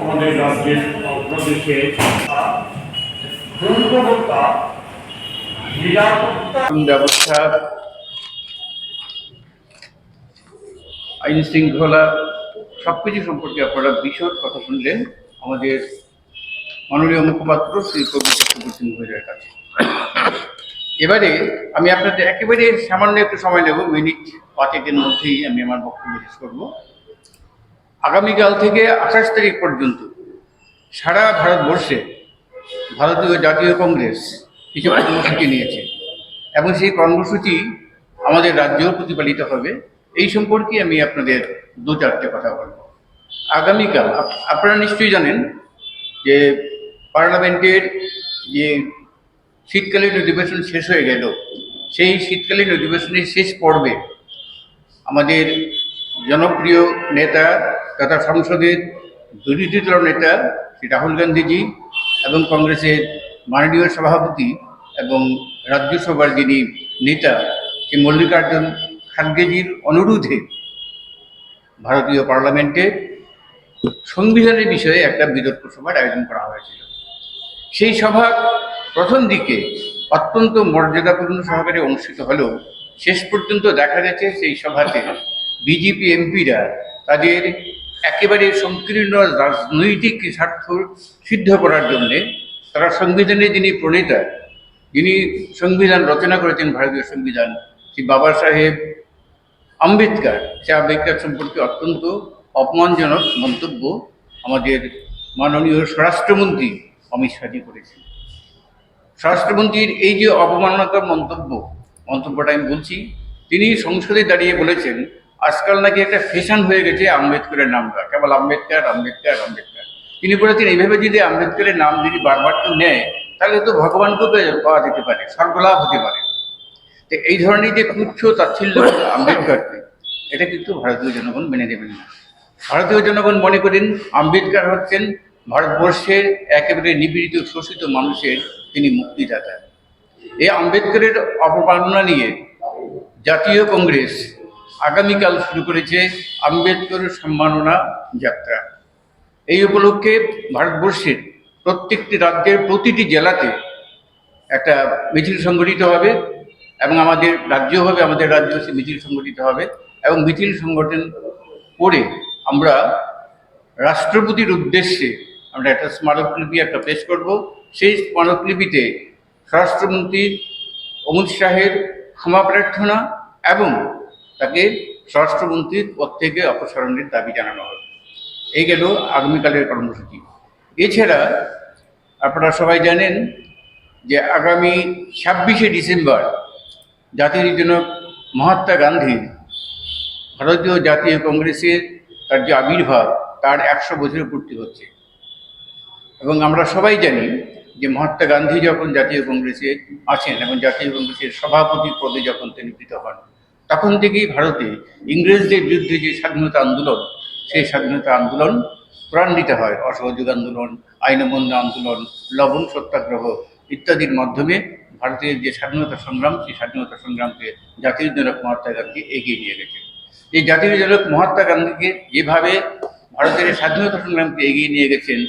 আমাদের রাজ্যের আইন ব্যবস্থা? আইন শৃঙ্খলা সবকিছু সম্পর্কে আপনারা বিশদ কথা শুনলেন। আমাদের মাননীয় মুখপাত্র শ্রী সুব্রত সিংহ কাছে। এবারে আমি আপনাদের একেবারে সামান্য একটু সময় নেব, মিনিট পাঁচেকের মধ্যেই আমি আমার বক্তব্য শেষ করব। আগামীকাল থেকে আঠাশ তারিখ পর্যন্ত সারা ভারতবর্ষে ভারতীয় জাতীয় কংগ্রেস কিছু কর্মসূচি নিয়েছে। এবং সেই কর্মসূচি আমাদের রাজ্যেও প্রতিপালিত হবে। এই সম্পর্কে আমি আপনাদের দু চারটে কথা বলব। আগামীকাল, আপ- আপনারা নিশ্চয়ই জানেন যে পার্লামেন্টের যে শীতকালীন অধিবেশন শেষ হয়ে গেল, সেই শীতকালীন অধিবেশনের শেষ পর্বে আমাদের জনপ্রিয় নেতা তথা সংসদের বিরোধী দল নেতা শ্রী রাহুল গান্ধীজি এবং কংগ্রেসের মাননীয় সভাপতি এবং রাজ্যসভার যিনি নেতা শ্রী মল্লিকার্জুন খার্গেজির অনুরোধে ভারতীয় পার্লামেন্টে সংবিধানের বিষয়ে একটা বিতর্ক সভার আয়োজন করা হয়েছিল। সেই সভা প্রথম দিকে অত্যন্ত মর্যাদাপূর্ণ সহকারে অনুষ্ঠিত হলেও শেষ পর্যন্ত দেখা গেছে সেই সভাতে বিজেপি এমপিরা তাদের একেবারে সংকীর্ণ রাজনৈতিক স্বার্থ সিদ্ধ করার জন্যে তারা সংবিধানে যিনি প্রণেতা, যিনি সংবিধান রচনা করেছেন, ভারতীয় সংবিধান, শ্রী বাবা সাহেব, আম্বেদকর, সে আম্বেদকর সম্পর্কে অত্যন্ত অপমানজনক মন্তব্য আমাদের মাননীয় স্বরাষ্ট্রমন্ত্রী অমিত শাহজি করেছেন। স্বরাষ্ট্রমন্ত্রীর এই যে অপমাননাকর মন্তব্য, মন্তব্যটা আমি বলছি, তিনি সংসদে দাঁড়িয়ে বলেছেন আজকাল নাকি একটা ফ্যাশন হয়ে গেছে আম্বেদকরের নামটা। কেবল আম্বেদকর আম্বেদকর আম্বেদকর। তিনি বলেছেন, এইভাবে যদি আম্বেদকরের নাম যদি বারবার কেউ নেয়, তাহলে তো ভগবানকেও পেয়ে- পাওয়া যেতে পারে, স্বর্গলাভ হতে পারে। তো এই ধরনের যে তুচ্ছ তাচ্ছিল্য আম্বেদকরকে, এটা কিন্তু ভারতীয় জনগণ মেনে নেবেন না। ভারতীয় জনগণ মনে করেন, আম্বেদকর হচ্ছেন ভারতবর্ষের একেবারে নিপীড়িত, শোষিত মানুষের তিনি মুক্তিদাতা। এই আম্বেদকরের অপমাননা নিয়ে জাতীয় কংগ্রেস আগামীকাল শুরু করেছে আম্বেদকর সম্মাননা যাত্রা। এই উপলক্ষে ভারতবর্ষের প্রত্যেকটি রাজ্যের প্রতিটি জেলাতে একটা মিছিল সংগঠিত হবে এবং আমাদের রাজ্য হবে, আমাদের রাজ্য সে মিছিল সংগঠিত হবে এবং মিছিল সংগঠন করে আমরা রাষ্ট্রপতির উদ্দেশ্যে আমরা একটা স্মারকলিপি একটা পেশ করব। সেই স্মারকলিপিতে স্বরাষ্ট্রমন্ত্রী অমিত শাহের ক্ষমা প্রার্থনা এবং তাকে স্বরাষ্ট্রমন্ত্রীর পদ থেকে অপসারণের দাবি জানানো হবে এই গেল আগামীকালের কর্মসূচি। এছাড়া আপনারা সবাই জানেন যে আগামী ছাব্বিশে ডিসেম্বর জাতির জনক মহাত্মা গান্ধীর ভারতীয় জাতীয় কংগ্রেসের তার যে আবির্ভাব, তার একশো বছর পূর্তি হচ্ছে। এবং আমরা সবাই জানি যে মহাত্মা গান্ধী যখন জাতীয় কংগ্রেসে আছেন এবং জাতীয় কংগ্রেসের সভাপতি পদে যখন তিনি কৃত হন তখন থেকেই ভারতে ইংরেজদের বিরুদ্ধে যে স্বাধীনতা আন্দোলন, সেই স্বাধীনতা আন্দোলন ত্বরান্বিত হয়। অসহযোগ আন্দোলন, আইনবন্ধ আন্দোলন, লবণ সত্যাগ্রহ ইত্যাদির মাধ্যমে ভারতের যে স্বাধীনতা সংগ্রাম, সেই স্বাধীনতা সংগ্রামকে জাতির জনক মহাত্মা গান্ধী এগিয়ে নিয়ে গেছে। এই জাতির জনক মহাত্মা গান্ধীকে যেভাবে ভারতের স্বাধীনতা সংগ্রামকে এগিয়ে নিয়ে গেছেন